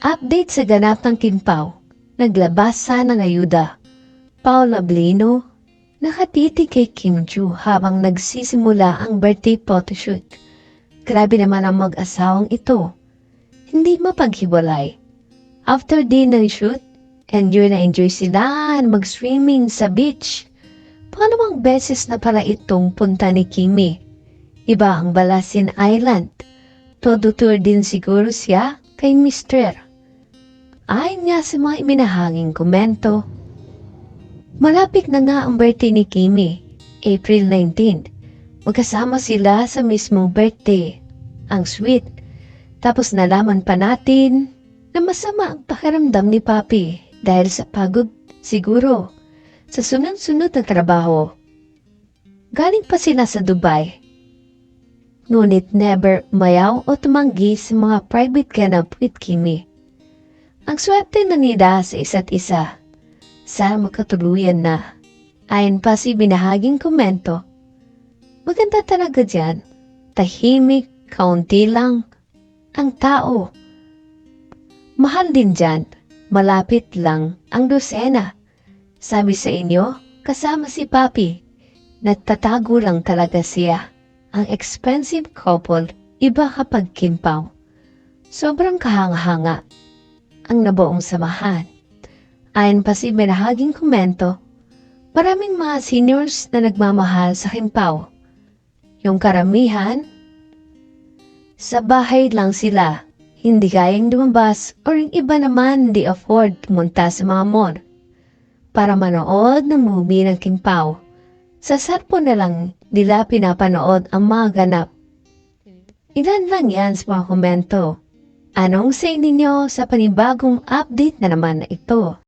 Update sa ganap ng Kimpaw. Naglabas sana ng ayuda. Paula Blino, nakatiti kay Kim Chu habang nagsisimula ang birthday photoshoot. Grabe naman ang mag-asawang ito. Hindi mapaghiwalay. After dinner shoot, enjoy na enjoy sila mag-swimming sa beach. Pangalawang beses na pala itong punta ni Kimi. Iba ang Balasin Island. Todo tour din siguro siya kay Mr. Ayon nga sa mga iminahanging komento. Malapit na nga ang birthday ni Kimi, April 19. Magkasama sila sa mismong birthday. Ang sweet. Tapos nalaman pa natin na masama ang pakiramdam ni Papi dahil sa pagod siguro sa sunod-sunod na trabaho. Galing pa sila sa Dubai. Ngunit never mayaw o tumanggi sa mga private ganap with Kimi. Ang swerte na nila sa isa't isa. Sana magkatuluyan na. Ayon pa si binahaging komento. Maganda talaga dyan. Tahimik, kaunti lang. Ang tao. Mahal din dyan. Malapit lang ang dosena. Sabi sa inyo, kasama si Papi. Nagtatago lang talaga siya. Ang expensive couple, iba kapag kimpaw. Sobrang kahanga-hanga ang nabuong samahan. Ayon pa si binahaging komento, maraming mga seniors na nagmamahal sa kimpaw. Yung karamihan, sa bahay lang sila, hindi kayang lumabas or yung iba naman di afford pumunta sa mga mall para manood ng movie ng Kimpaw. Sa cellphone na lang nila pinapanood ang mga ganap. Ilan lang yan sa mga komento. Anong say ninyo sa panibagong update na naman na ito?